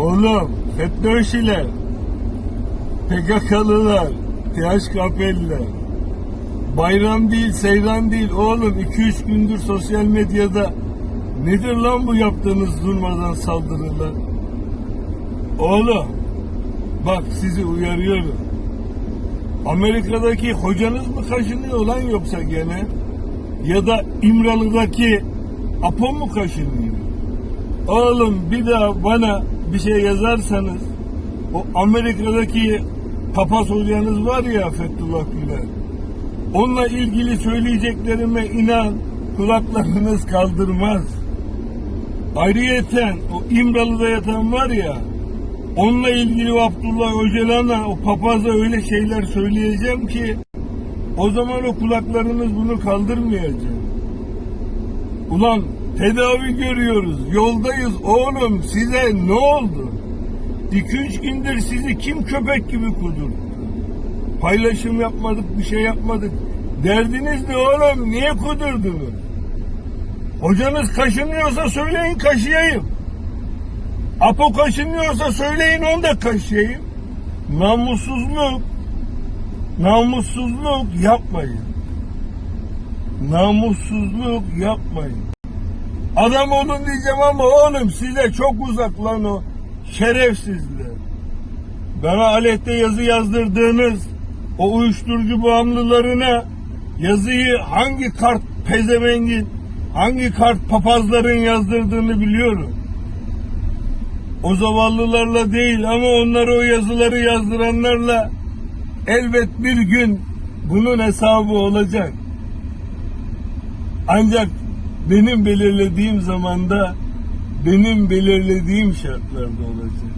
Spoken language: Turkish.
Oğlum FETÖ'şiler, PKK'lılar, THKP'liler. Bayram değil, seyran değil. Oğlum 2-3 gündür sosyal medyada nedir lan bu yaptığınız durmadan saldırılar? Oğlum bak sizi uyarıyorum. Amerika'daki hocanız mı kaşınıyor lan yoksa gene? Ya da İmralı'daki Apo mu kaşınıyor? Oğlum bir daha bana bir şey yazarsanız o Amerika'daki papaz hocanız var ya Fethullah Gülen onunla ilgili söyleyeceklerime inan kulaklarınız kaldırmaz. Ayrıyeten o İmralı'da yatan var ya onunla ilgili Abdullah Öcalan'a o papaza öyle şeyler söyleyeceğim ki o zaman o kulaklarınız bunu kaldırmayacak. Ulan tedavi görüyoruz, yoldayız oğlum size ne oldu? İki üç gündür sizi kim köpek gibi kudurdu? Paylaşım yapmadık, bir şey yapmadık. Derdiniz ne oğlum? Niye kudurdunuz? Hocanız kaşınıyorsa söyleyin kaşıyayım. Apo kaşınıyorsa söyleyin onu da kaşıyayım. Namussuzluk, namussuzluk yapmayın. Namussuzluk yapmayın. Adam olun diyeceğim ama oğlum size çok uzak lan o şerefsizler. Bana alette yazı yazdırdığınız o uyuşturucu bağımlılarına yazıyı hangi kart pezevengin, hangi kart papazların yazdırdığını biliyorum. O zavallılarla değil ama onlara o yazıları yazdıranlarla elbet bir gün bunun hesabı olacak. Ancak benim belirlediğim zamanda benim belirlediğim şartlarda olacak.